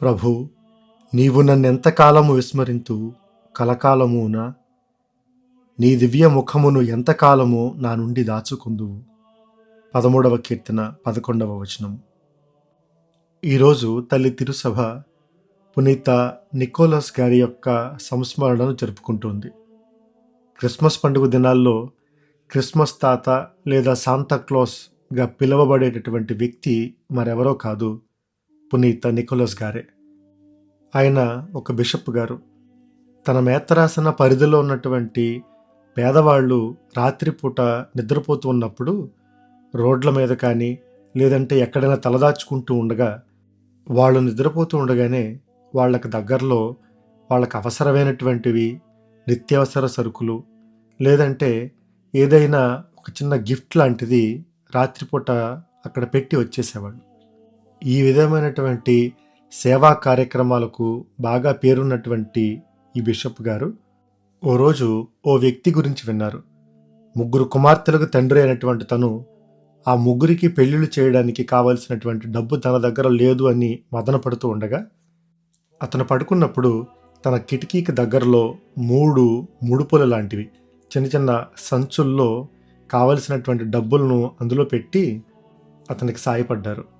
ప్రభు నీవు నన్నెంతకాలము విస్మరింతు కలకాలమున నీ దివ్య ముఖమును ఎంతకాలము నా నుండి దాచుకుందువు? పదమూడవ కీర్తన పదకొండవ వచనం. ఈరోజు తల్లి తిరుసభ పునీత నికోలస్ గారి యొక్క సంస్మరణను జరుపుకుంటుంది. క్రిస్మస్ పండుగ దినాల్లో క్రిస్మస్ తాత లేదా శాంతాక్లాస్గా పిలువబడేటటువంటి వ్యక్తి మరెవరో కాదు. పునీత నికోలస్ గారే. ఆయన ఒక బిషప్ గారు. తన మేత్తరాసన పరిధిలో ఉన్నటువంటి పేదవాళ్ళు రాత్రిపూట నిద్రపోతూ ఉన్నప్పుడు రోడ్ల మీద కానీ లేదంటే ఎక్కడైనా తలదాచుకుంటూ ఉండగా వాళ్ళు నిద్రపోతూ ఉండగానే వాళ్ళకి దగ్గరలో వాళ్ళకి అవసరమైనటువంటివి నిత్యావసర సరుకులు లేదంటే ఏదైనా ఒక చిన్న గిఫ్ట్ లాంటిది రాత్రిపూట అక్కడ పెట్టి వచ్చేసేవాళ్ళు. ఈ విధమైనటువంటి సేవా కార్యక్రమాలకు బాగా పేరున్నటువంటి ఈ బిషప్ గారు ఓ రోజు ఓ వ్యక్తి గురించి విన్నారు. ముగ్గురు కుమార్తెలకు తండ్రి అయినటువంటి తను ఆ ముగ్గురికి పెళ్ళిళ్ళు చేయడానికి కావలసినటువంటి డబ్బు తన దగ్గర లేదు అని మదన పడుతూ ఉండగా అతను పడుకున్నప్పుడు తన కిటికీకి దగ్గరలో మూడు ముడుపుల లాంటివి చిన్న చిన్న సంచుల్లో కావలసినటువంటి డబ్బులను అందులో పెట్టి అతనికి సాయపడ్డారు.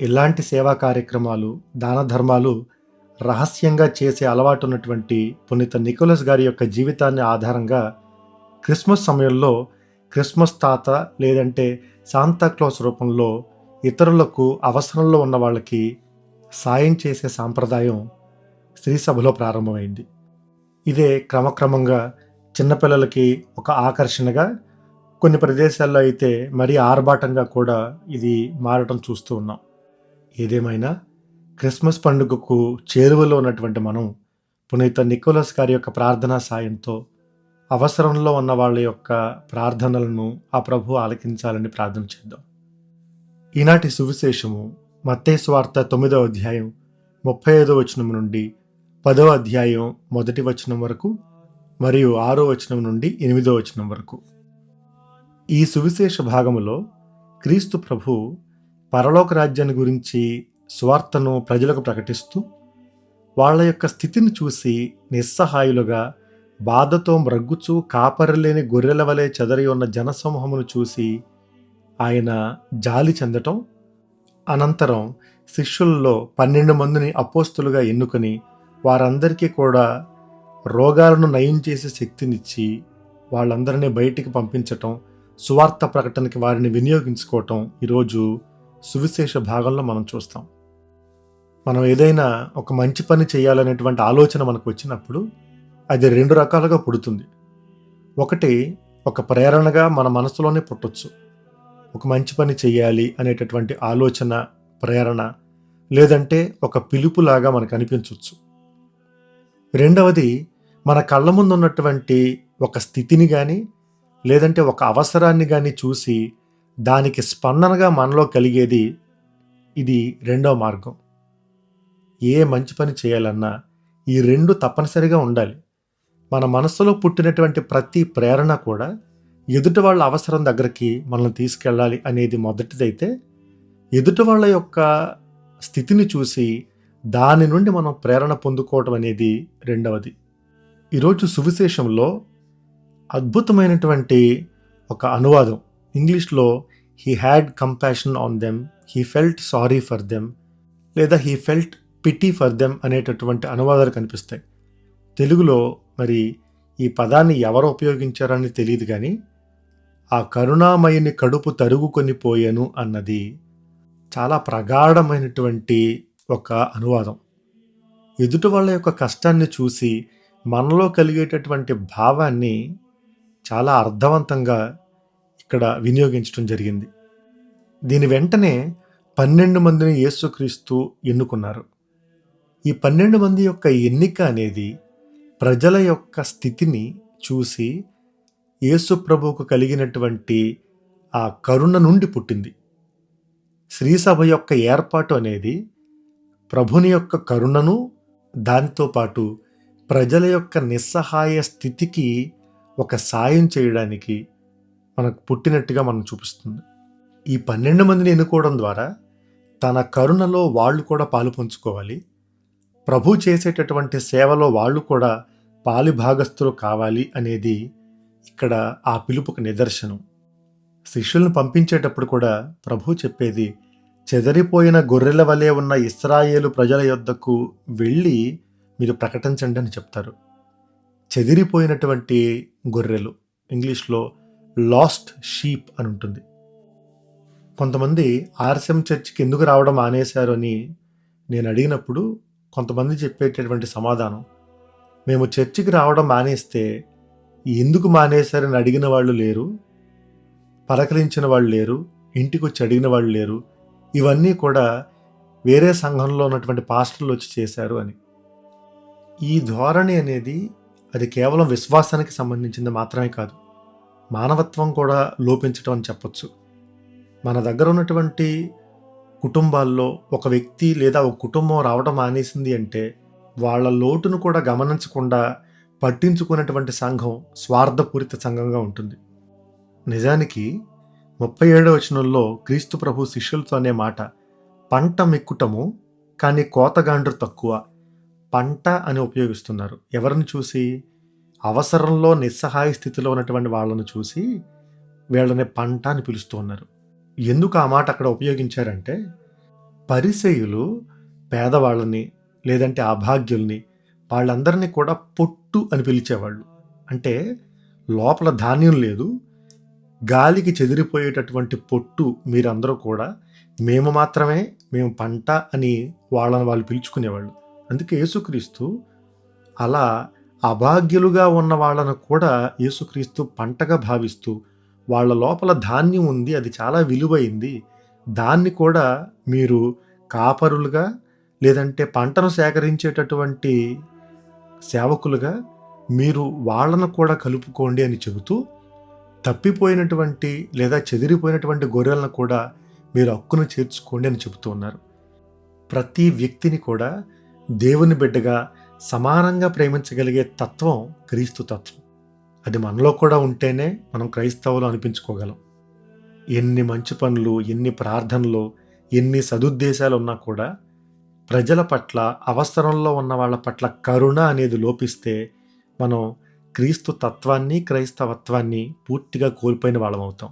ఇలాంటి సేవా కార్యక్రమాలు దాన ధర్మాలు రహస్యంగా చేసే అలవాటు ఉన్నటువంటి పునీత నికోలస్ గారి యొక్క జీవితాన్ని ఆధారంగా క్రిస్మస్ సమయంలో క్రిస్మస్ తాత లేదంటే శాంతాక్లాస్ రూపంలో ఇతరులకు అవసరంలో ఉన్న వాళ్ళకి సాయం చేసే సాంప్రదాయం స్త్రీ సభలో ప్రారంభమైంది. ఇదే క్రమక్రమంగా చిన్నపిల్లలకి ఒక ఆకర్షణగా కొన్ని ప్రదేశాల్లో అయితే మరీ ఆర్భాటంగా కూడా ఇది మారటం చూస్తూ ఉన్నాం. ఏదేమైనా క్రిస్మస్ పండుగకు చేరువలో ఉన్నటువంటి మనం పునీత నికోలస్ గారి యొక్క ప్రార్థనా సాయంతో అవసరంలో ఉన్న వాళ్ళ యొక్క ప్రార్థనలను ఆ ప్రభు ఆలకించాలని ప్రార్థన చేద్దాం. ఈనాటి సువిశేషము మత్తే వార్త తొమ్మిదవ అధ్యాయం ముప్పై ఐదో వచనం నుండి పదవ అధ్యాయం మొదటి వచనం వరకు మరియు ఆరో వచనం నుండి ఎనిమిదో వచనం వరకు. ఈ సువిశేష భాగములో క్రీస్తు ప్రభు పరలోక రాజ్యాన్ని గురించి స్వార్థను ప్రజలకు ప్రకటిస్తూ వాళ్ళ యొక్క స్థితిని చూసి నిస్సహాయులుగా బాధతో మ్రగ్గుచూ కాపరలేని గొర్రెల వలె చెదరి ఉన్న జనసమూహమును చూసి ఆయన జాలి చెందటం అనంతరం శిష్యుల్లో పన్నెండు మందిని అపోస్తులుగా ఎన్నుకొని వారందరికీ కూడా రోగాలను నయం చేసే శక్తినిచ్చి వాళ్ళందరినీ బయటికి పంపించటం సువార్త ప్రకటనకి వారిని వినియోగించుకోవటం ఈరోజు సువిశేష భాగంలో మనం చూస్తాం. మనం ఏదైనా ఒక మంచి పని చేయాలనేటువంటి ఆలోచన మనకు వచ్చినప్పుడు అది రెండు రకాలుగా పుడుతుంది. ఒకటి ఒక ప్రేరణగా మన మనసులోనే పుట్టొచ్చు. ఒక మంచి పని చేయాలి అనేటటువంటి ఆలోచన ప్రేరణ లేదంటే ఒక పిలుపులాగా మనకు అనిపించవచ్చు రెండవది మన కళ్ళ ముందు ఉన్నటువంటి ఒక స్థితిని కానీ లేదంటే ఒక అవసరాన్ని కానీ చూసి దానికి స్పందనగా మనలో కలిగేది ఇది రెండవ మార్గం. ఏ మంచి పని చేయాలన్నా ఈ రెండు తప్పనిసరిగా ఉండాలి. మన మనస్సులో పుట్టినటువంటి ప్రతి ప్రేరణ కూడా ఎదుటి వాళ్ళ అవసరం దగ్గరికి మనల్ని తీసుకెళ్ళాలి అనేది మొదటిదైతే ఎదుటి వాళ్ళ యొక్క స్థితిని చూసి దాని నుండి మనం ప్రేరణ పొందుకోవటం అనేది రెండవది. ఈరోజు సువిశేషంలో అద్భుతమైనటువంటి ఒక అనువాదం. ఇంగ్లీష్లో he had compassion on them he felt sorry for them లేదా he felt pity for them అనేటటువంటి అనువాదాలు కనిపిస్తాయి. తెలుగులో మరి ఈ పదాన్ని ఎవరు ఉపయోగించారని తెలియదు కానీ ఆ కరుణామయుని కడుపు తరుగుకొని పోయాను అన్నది చాలా ప్రగాఢమైనటువంటి ఒక అనువాదం. ఎదుటి వాళ్ళ యొక్క కష్టాన్ని చూసి మనలో కలిగేటటువంటి భావాన్ని చాలా అర్థవంతంగా ఇక్కడ వినియోగించడం జరిగింది. దీని వెంటనే పన్నెండు మందిని యేసుక్రీస్తు ఎన్నుకున్నారు. ఈ పన్నెండు మంది యొక్క ఎన్నిక అనేది ప్రజల యొక్క స్థితిని చూసి యేసు ప్రభువుకు కలిగినటువంటి ఆ కరుణ నుండి పుట్టింది. శ్రీసభ యొక్క ఏర్పాటు అనేది ప్రభుని యొక్క కరుణను దాంతోపాటు ప్రజల యొక్క నిస్సహాయ స్థితికి ఒక సాయం చేయడానికి మనకు పుట్టినట్టుగా మనం చూపిస్తుంది. ఈ పన్నెండు మందిని ఎన్నుకోవడం ద్వారా తన కరుణలో వాళ్ళు కూడా పాలు పంచుకోవాలి. ప్రభు చేసేటటువంటి సేవలో వాళ్ళు కూడా పాలి భాగస్థులు కావాలి అనేది ఇక్కడ ఆ పిలుపుకు నిదర్శనం. శిష్యులను పంపించేటప్పుడు కూడా ప్రభు చెప్పేది చెదరిపోయిన గొర్రెల వలె ఉన్న ఇస్రాయేలు ప్రజల యొద్దకు వెళ్ళి మీరు ప్రకటించండి అని చెప్తారు. చెదిరిపోయినటువంటి గొర్రెలు ఇంగ్లీష్లో లాస్ట్ షీప్ అని ఉంటుంది. కొంతమంది ఆర్ఎస్ఎం చర్చ్కి ఎందుకు రావడం మానేశారు అని నేను అడిగినప్పుడు కొంతమంది చెప్పేటటువంటి సమాధానం మేము చర్చికి రావడం మానేస్తే ఎందుకు మానేశారని అడిగిన వాళ్ళు లేరు పలకరించిన వాళ్ళు లేరు ఇంటికి వచ్చి అడిగిన వాళ్ళు లేరు ఇవన్నీ కూడా వేరే సంఘంలో ఉన్నటువంటి పాస్టర్లు వచ్చి చేశారు అని. ఈ ధోరణి అనేది అది కేవలం విశ్వాసానికి సంబంధించింది మాత్రమే కాదు. మానవత్వం కూడా లోపించటం అని చెప్పొచ్చు. మన దగ్గర ఉన్నటువంటి కుటుంబాల్లో ఒక వ్యక్తి లేదా ఒక కుటుంబం రావడం మానేసింది అంటే వాళ్ళ లోటును కూడా గమనించకుండా పట్టించుకున్నటువంటి సంఘం స్వార్థపూరిత సంఘంగా ఉంటుంది. నిజానికి ముప్పై ఏడవ వచనంలో క్రీస్తు ప్రభు శిష్యులతో అనే మాట పంట మిక్కుటము కానీ కోతగాండ్రు తక్కువ పంట అని ఉపయోగిస్తున్నారు. ఎవరిని చూసి? అవసరంలో నిస్సహాయ స్థితిలో ఉన్నటువంటి వాళ్ళను చూసి వీళ్ళని పంట అని పిలుస్తూ ఉన్నారు. ఎందుకు ఆ మాట అక్కడ ఉపయోగించారంటే పరిసయులు పేదవాళ్ళని లేదంటే అభాగ్యుల్ని వాళ్ళందరినీ కూడా పొట్టు అని పిలిచేవాళ్ళు. అంటే లోపల ధాన్యం లేదు గాలికి చెదిరిపోయేటటువంటి పొట్టు మీరందరూ కూడా మేము మాత్రమే మేము పంట అని వాళ్ళని వాళ్ళు పిలుచుకునేవాళ్ళు. అందుకే యేసుక్రీస్తు అలా అభాగ్యులుగా ఉన్న వాళ్ళను కూడా యేసుక్రీస్తు పంటగా భావిస్తూ వాళ్ళ లోపల ధాన్యం ఉంది అది చాలా విలువైంది. దాన్ని కూడా మీరు కాపరులుగా లేదంటే పంటను సేకరించేటటువంటి సేవకులుగా మీరు వాళ్ళను కూడా కలుపుకోండి అని చెబుతూ తప్పిపోయినటువంటి లేదా చెదిరిపోయినటువంటి గొర్రెలను కూడా మీరు హక్కును చేర్చుకోండి అని చెబుతూ ఉన్నారు. ప్రతి వ్యక్తిని కూడా దేవుని బిడ్డగా సమానంగా ప్రేమించగలిగే తత్వం క్రీస్తు తత్వం. అది మనలో కూడా ఉంటేనే మనం క్రైస్తవులు అనిపించుకోగలం. ఎన్ని మంచి పనులు ఎన్ని ప్రార్థనలు ఎన్ని సదుద్దేశాలు ఉన్నా కూడా ప్రజల పట్ల అవసరంలో ఉన్న వాళ్ళ పట్ల కరుణ అనేది లోపిస్తే మనం క్రీస్తు తత్వాన్ని క్రైస్తవత్వాన్ని పూర్తిగా కోల్పోయిన వాళ్ళం అవుతాం.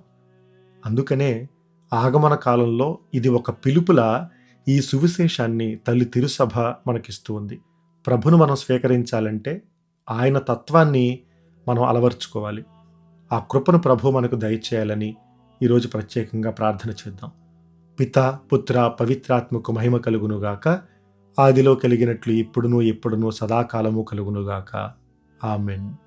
అందుకనే ఆగమన కాలంలో ఇది ఒక పిలుపులా ఈ సువిశేషాన్ని తల్లి తిరుసభ మనకిస్తూ ఉంది. ప్రభును మనం స్వీకరించాలంటే ఆయన తత్వాన్ని మనం అలవర్చుకోవాలి. ఆ కృపను ప్రభు మనకు దయచేయాలని ఈరోజు ప్రత్యేకంగా ప్రార్థన చేద్దాం. పిత పుత్ర పవిత్రాత్మకు మహిమ కలుగునుగాక. ఆదిలో కలిగినట్లు ఇప్పుడును ఎప్పుడునూ సదాకాలము కలుగునుగాక. ఆమెన్.